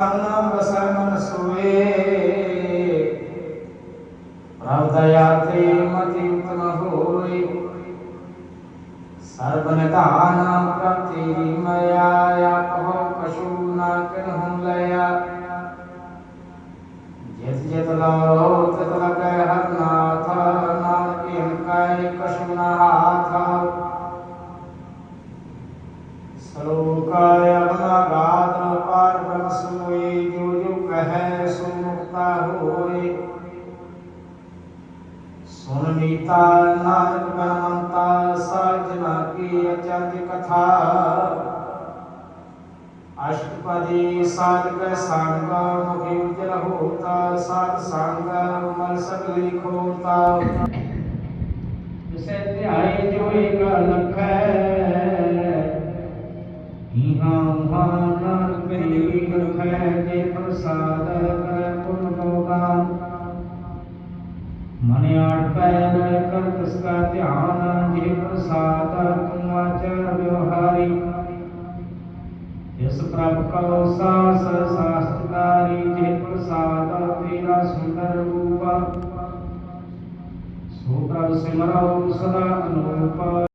ਨਾਮ ਵਸੈ ਮਨ ਸੋਏ। ਪ੍ਰਭ ਦਇਆ ਤੇ ਮਤੀ ਉਤਮ ਹੋਈ ਸਰਬ ਨਿਧਾਨ ਪ੍ਰਤੀ ਮਇਆ, ਆਪੋ ਕਛੂ ਨਾ ਕਿਨਹੁ ਲਿਆ ਜਿਤ ਜਿਤ ਲਾਓ, ਤਿਤ ਲਗੈ ਹਰ ਨਾਥ ਨਾਨਕ ਇਨ ਕੈ ਕਛੂ ਨਾ ਹਾਥ। ਸ਼ਲੋਕ ਅਗਲਾ ਗਾਤ ਹੋਏ। ਸੁਨ ਮੀਤਾ ਨਾਨਕ ਬਨਵੰਤਾ ਸਾਜਨਾ ਕੀ ਅਚੰਤ ਕਥਾ। ਅਸ਼ਟਪਦੀ ਸਾਧਕ ਸੰਗ ਮੁਖੀ ਉਜਲ ਹੋਤਾ, ਸਾਧ ਸੰਗ ਮਨ ਸਗਲੀ ਖੋਤਾ ਜਿਸੇ ਧਿਆਈ ਜੋਈ ਗਾ ਲਖੈ ਇਹਾਂ ਉਹਾਂ ਨਾਨਕ ਕਰੀ ਲਖੈ, ਜੇ ਪ੍ਰਸਾਦ ਮਨ ਆਟਪੈ ਲੈ ਕਰ ਤਿਸ ਕਾ ਧਿਆਨ ਜੇ ਪ੍ਰਸਾਦ ਤੁਮ ਆਚਰ ਵਿਵਹਾਰੀ। ਜਿਸ ਪ੍ਰਭ ਕਉ ਸਾਸ ਸਾਸਤਕਾਰੀ, ਜੇ ਪ੍ਰਸਾਦ ਤੇਰਾ ਸੁੰਦਰ ਰੂਪ ਸੋ ਪ੍ਰਭ ਸਿਮਰਉ ਸਦਾ ਅਨੂਪ